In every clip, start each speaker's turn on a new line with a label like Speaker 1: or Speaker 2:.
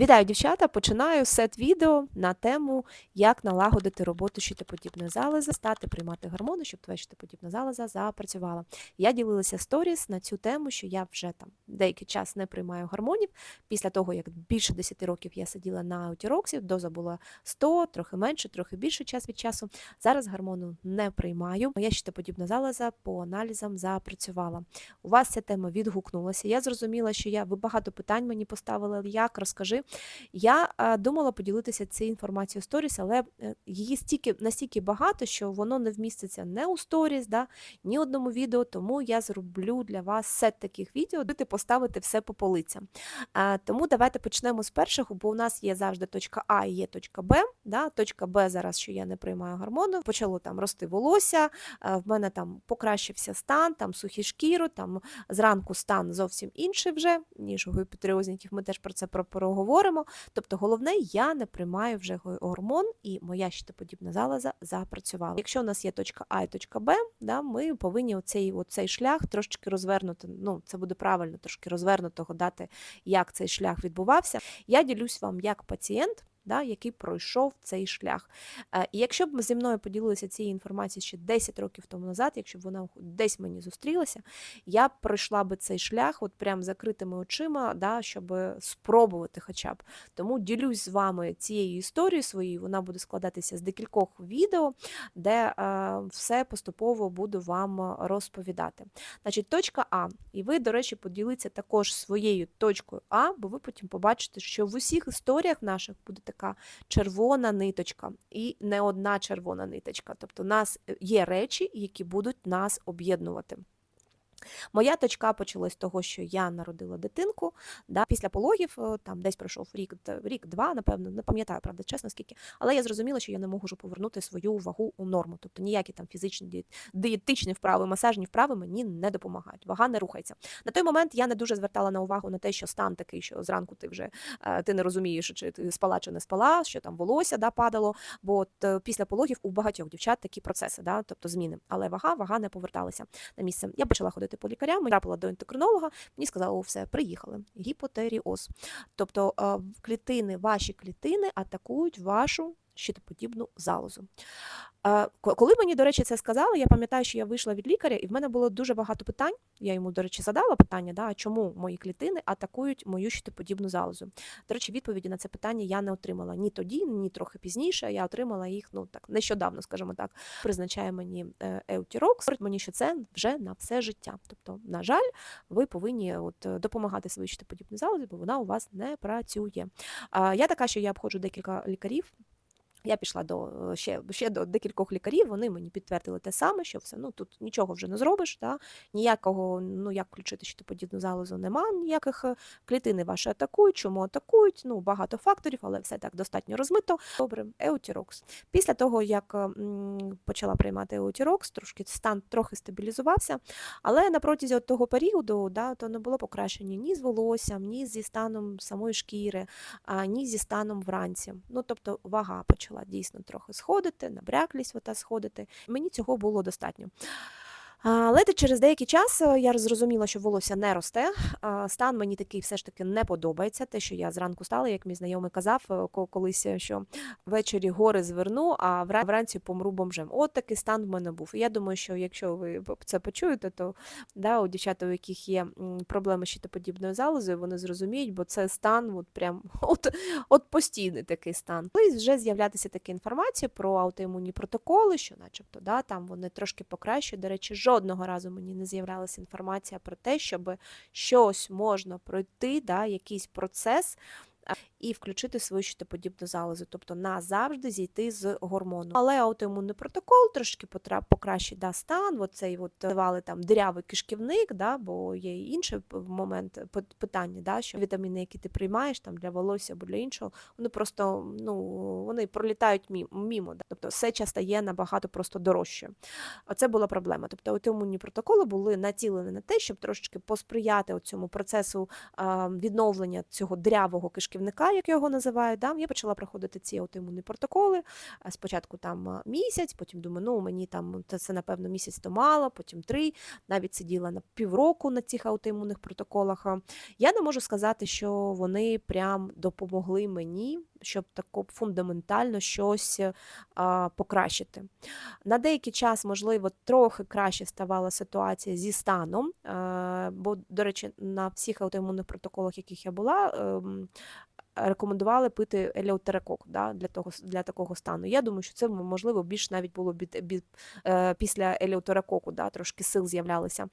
Speaker 1: Вітаю, дівчата! Починаю сет відео на тему, як налагодити роботу щитоподібної залози, стати приймати гормони, щоб твоя щитоподібна залоза запрацювала. Я ділилася сторіс на цю тему, що я вже там деякий час не приймаю гормонів. Після того, як більше 10 років я сиділа на аутіроксі, доза була 100, трохи менше, трохи більше час від часу. Зараз гормону не приймаю. Моя щитоподібна залоза по аналізам запрацювала. У вас ця тема відгукнулася. Я зрозуміла, що я ви багато питань мені поставили. Як розкажи. Я е, думала поділитися цією інформацією сторіс, але е, її стільки настільки багато, що воно не вміститься не у сторіс, да, ні одному відео. Тому я зроблю для вас сет таких відео, де ти поставити все по полицям. Е, тому давайте почнемо з першого, бо у нас є завжди точка А і є точка Б. Да. Точка Б зараз, що я не приймаю гормону, почало там рости волосся, в мене там покращився стан, там сухі шкіру, там зранку стан зовсім інший вже, ніж у гіпотереозніків. Ми теж про це про- проговоримо. Тобто, головне, я не приймаю вже гормон, і моя щитоподібна залоза запрацювала. Якщо у нас є точка А і точка Б, да, ми повинні оцей, оцей шлях трошечки розвернути. Ну, це буде правильно, трошки розвернутого дати, як цей шлях відбувався. Я ділюсь вам як пацієнт. Да, який пройшов цей шлях. Е, І якщо б зі мною поділилися цією інформацією ще 10 років тому назад, якщо б вона десь мені зустрілася, я б пройшла би цей шлях от прям закритими очима, да, щоб спробувати хоча б. Тому ділюсь з вами цією історією своєю, вона буде складатися з декількох відео, де е, все поступово буду вам розповідати. Значить, точка А. І ви, до речі, поділіться також своєю точкою А, бо ви потім побачите, що в усіх історіях наших буде така червона ниточка, і не одна червона ниточка. Тобто, нас е, є речі, які будуть нас об'єднувати. Моя точка почалась з того, що я народила дитинку. Да, після пологів е, там десь пройшов рік, рік-два, напевно, не пам'ятаю, правда, чесно скільки. Але я зрозуміла, що я не можу повернути свою вагу у норму. Тобто ніякі там фізичні діє- дієтичні вправи, масажні вправи мені не допомагають. Вага не рухається. На той момент я не дуже звертала на увагу на те, що стан такий, що зранку ти вже е, ти не розумієш, чи ти спала чи не спала, що там волосся да, падало. Бо от, е, після пологів у багатьох дівчат такі процеси, да, тобто зміни. Але вага, вага не поверталася на місце. Я почала ходити по лікарям, трапила до ендокринолога, мені сказали, о, все, приїхали. Гіпотеріоз. Тобто клітини, ваші клітини атакують вашу щитоподібну залозу. Коли мені, до речі, це сказали, я пам'ятаю, що я вийшла від лікаря, і в мене було дуже багато питань. Я йому, до речі, задала питання, да, чому мої клітини атакують мою щитоподібну залозу. До речі, відповіді на це питання я не отримала ні тоді, ні трохи пізніше. Я отримала їх ну так нещодавно, скажімо так. Призначає мені е, Еутірокс, говорить мені, що це вже на все життя. Тобто, на жаль, ви повинні от допомагати своїй щитоподібній залозі, бо вона у вас не працює. Я така, що я обходжу декілька лікарів. Я пішла до ще, ще до декількох лікарів, вони мені підтвердили те саме, що все, ну тут нічого вже не зробиш, да? ніякого, ну як включити щитоподібну залозу, нема ніяких е, клітини ваші атакують, чому атакують, ну багато факторів, але все так достатньо розмито. Добре, еутірокс. Після того, як почала приймати еутірокс, трошки стан трохи стабілізувався, але на протязі от того періоду да, то не було покращення ні з волоссям, ні зі станом самої шкіри, ні зі станом вранці. Ну, тобто вага почала дійсно трохи сходити, набряклість вота сходити. Мені цього було достатньо. Але через деякий час е, я зрозуміла, що волосся не росте. Стан мені такий все ж таки не подобається. Те, що я зранку стала, як мій знайомий казав е, колись, е, що ввечері гори зверну, а вранці помру бомжем. От такий стан в мене був. Я думаю, що якщо ви це почуєте, то да, у дівчат, у яких є проблеми щитоподібною залозою, вони зрозуміють, бо це стан, от прям от, от постійний такий стан. Коли вже з'являтися така інформація про аутоімунні протоколи, що, начебто, да, там вони трошки покращують. До речі, жодного разу мені не з'являлася інформація про те, щоб щось можна пройти, да, якийсь процес. І включити свою щитоподібну залозу, тобто назавжди зійти з гормону. Але аутоімунний протокол трошки покращить да, стан, оцей от називали там дирявий кишківник, да, бо є і інший момент питання, да, що вітаміни, які ти приймаєш там для волосся або для іншого, вони просто ну вони пролітають мі- мімо. Да. Тобто сеча стає набагато просто дорожчою. Оце була проблема. Тобто аутоімунні протоколи були націлені на те, щоб трошечки посприяти цьому процесу відновлення цього дрявого кишківника кишківника, як його називають. Да? Я почала проходити ці аутоімунні протоколи. Е, Спочатку там е, місяць, потім думаю, ну мені там це, напевно місяць то мало, потім три. Навіть сиділа на півроку на цих аутоімунних протоколах. Е, Я не можу сказати, що вони прям допомогли мені, щоб тако фундаментально щось а, покращити. На деякий час, можливо, трохи краще ставала ситуація зі станом, е, бо, до речі, на всіх аутоімунних протоколах, яких я була, ем, рекомендували пити елеутерокок да, для, того, для такого стану. Я думаю, що це можливо більш навіть було бід, бід, е, після елеутерококу, да, трошки сил з'являлися.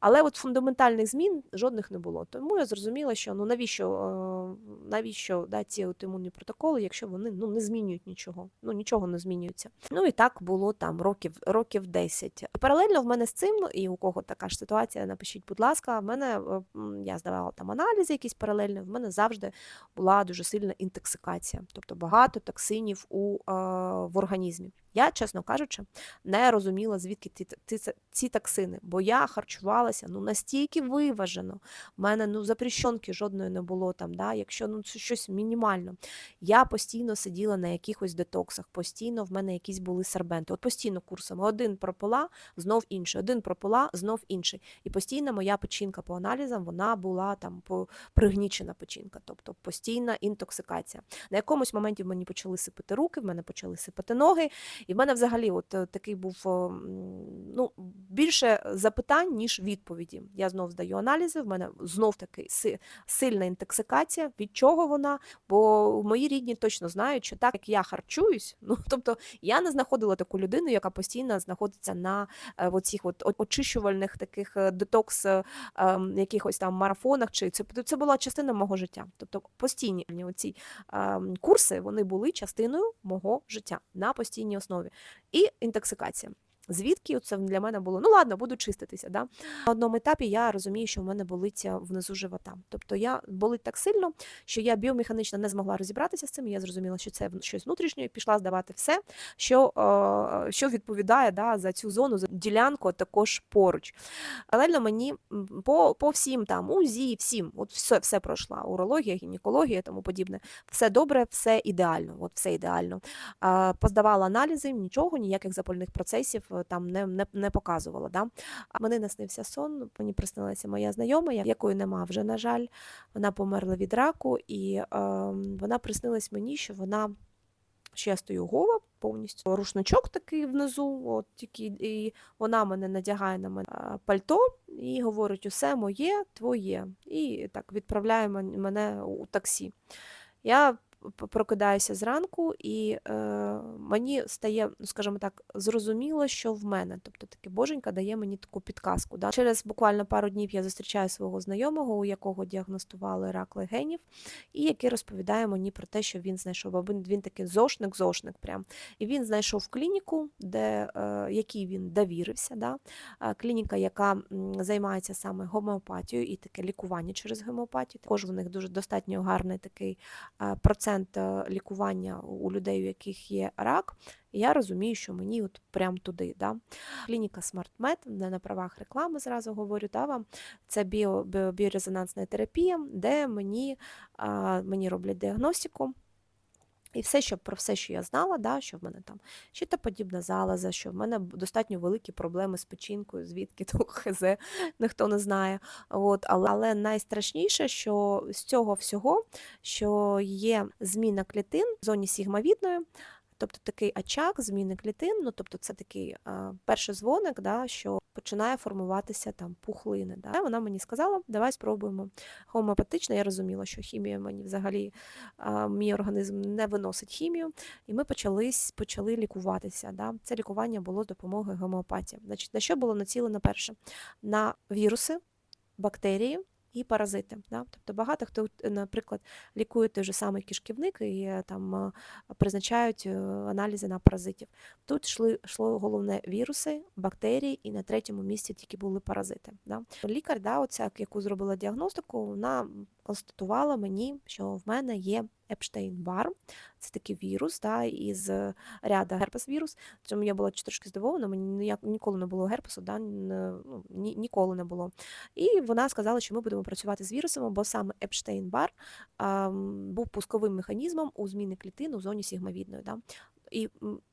Speaker 1: Але от фундаментальних змін жодних не було. Тому я зрозуміла, що ну навіщо, е, навіщо да, ці аутоімунні протоколи, якщо вони ну, не змінюють нічого, ну нічого не змінюється. Ну і так було там років, років 10. Паралельно в мене з цим, і у кого така ж ситуація, напишіть, будь ласка, в мене е, я здавала там аналізи якісь паралельно, в мене завжди була дуже сильна інтоксикація, тобто багато токсинів у, е, в організмі. Я, чесно кажучи, не розуміла, звідки ці, ці, ці токсини, бо я харчувалася ну настільки виважено. У мене ну запрещенки жодної не було там, да, якщо ну це щось мінімально. Я постійно сиділа на якихось детоксах, постійно в мене якісь були сербенти. От постійно курсами один пропила, знов інший, один пропила, знов інший. І постійно моя печінка по аналізам вона була там пригнічена печінка, тобто постійна інтоксикація. На якомусь моменті мені почали сипати руки, в мене почали сипати ноги. І в мене взагалі от е, такий був ну, більше запитань, ніж відповіді. Я знов здаю аналізи, в мене знов таки сильна інтоксикація. Від чого вона? Бо мої рідні точно знають, що так як я харчуюсь, ну тобто я не знаходила таку людину, яка постійно знаходиться на е, оцих от очищувальних таких е, детокс е, ем, якихось там марафонах. Чи це, це була частина мого життя. Тобто постійні оці ем, курси вони були частиною мого життя на постійній основі. І інтоксикація. Звідки це для мене було? Ну ладно, буду чиститися. Да? На одному етапі я розумію, що в мене болить е, внизу живота. Тобто я болить так сильно, що я біомеханічно не змогла розібратися з цим. Я зрозуміла, що це щось внутрішнє, і пішла здавати все, що, е, що відповідає да, за цю зону, за ділянку також поруч. Паралельно мені по, по всім там УЗІ, всім, от все, все пройшла. Урологія, гінекологія, тому подібне. Все добре, все ідеально. От все ідеально. А, Поздавала аналізи, нічого, ніяких запальних процесів е, там не, не, не показувала. Да? А Мені наснився сон, мені приснилася моя знайома, якої нема вже, на жаль. Вона померла від раку, і е, вона приснилась мені, що вона. Що я стою гола повністю. Рушничок такий внизу, от тільки і вона мене надягає на мене пальто і говорить: усе моє, твоє. І так відправляє мене у таксі. Я прокидаюся зранку, і е, мені стає, ну, скажімо так, зрозуміло, що в мене. Тобто таке боженька дає мені таку підказку. Да? Через буквально пару днів я зустрічаю свого знайомого, у якого діагностували рак легенів, і який розповідає мені про те, що він знайшов. Або він такий зошник-зошник. прям. І він знайшов клініку, де, е, якій він довірився. Да? Е, клініка, яка займається саме гомеопатією і таке лікування через гомеопатію. Також в них дуже достатньо гарний такий е, процес. 1% э, лікування у людей, у яких є рак, я розумію, що мені от прям туди. Да? Клініка SmartMed, не на правах реклами зразу говорю. да, вам, Це біо, біорезонансна терапія, де мені, мені роблять діагностику. І все, що про все, що я знала, да, що в мене там щитоподібна залаза, що в мене достатньо великі проблеми з печінкою, звідки то хз, ніхто не знає. От, але, але найстрашніше, що з цього всього, що є зміна клітин в зоні сігмовідної, тобто такий очаг зміни клітин, ну тобто це такий а, перший дзвоник, да, що починає формуватися там пухлини. Да. Вона мені сказала, давай спробуємо гомеопатично. Я розуміла, що хімія мені взагалі а, мій організм не виносить хімію, і ми почали, почали лікуватися. Да. Це лікування було з допомогою гомеопатії. Значить, на що було націлено перше? На віруси, бактерії. І паразити. Да? Тобто багато хто, наприклад, лікує той же самий кишківник і е, там е, призначають е, аналізи на паразитів. Тут йшли, йшло головне віруси, бактерії, і на третьому місці тільки були паразити. Да? Лікар, да, оця, яку зробила діагностику, вона констатувала мені, що в мене є Епштейн-Бар. Це такий вірус, да, із ряда герпес-вірус. Чому я була трошки здивована, мені ніколи не було герпесу, да, ну, ні, ніколи не було. І вона сказала, що ми будемо працювати з вірусами, бо саме Епштейн-Бар був пусковим механізмом у зміни клітин у зоні сігмовідної. Да. І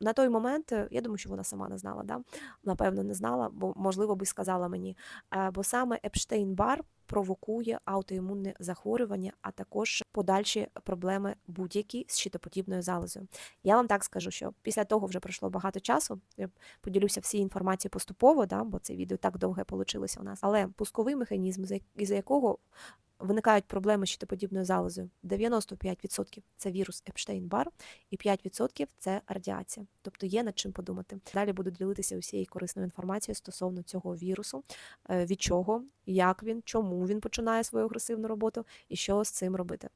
Speaker 1: на той момент е, я думаю, що вона сама не знала, да? напевно, не знала, бо можливо би сказала мені. Е, Бо саме Епштейн-Бар провокує аутоімунне захворювання, а також подальші проблеми будь-які з щитоподібною залозою. Я вам так скажу, що після того вже пройшло багато часу. Я поділюся всі інформації поступово, да? бо це відео так довге вийшло у нас. Але пусковий механізм, за- із-за якого виникають проблеми з щитоподібною залозою, 95% це вірус Епштейн-Бар і 5% це радіація. Тобто є над чим подумати. Далі буду ділитися усією корисною інформацією стосовно цього вірусу, е, від чого, як він, чому він починає свою агресивну роботу і що з цим робити.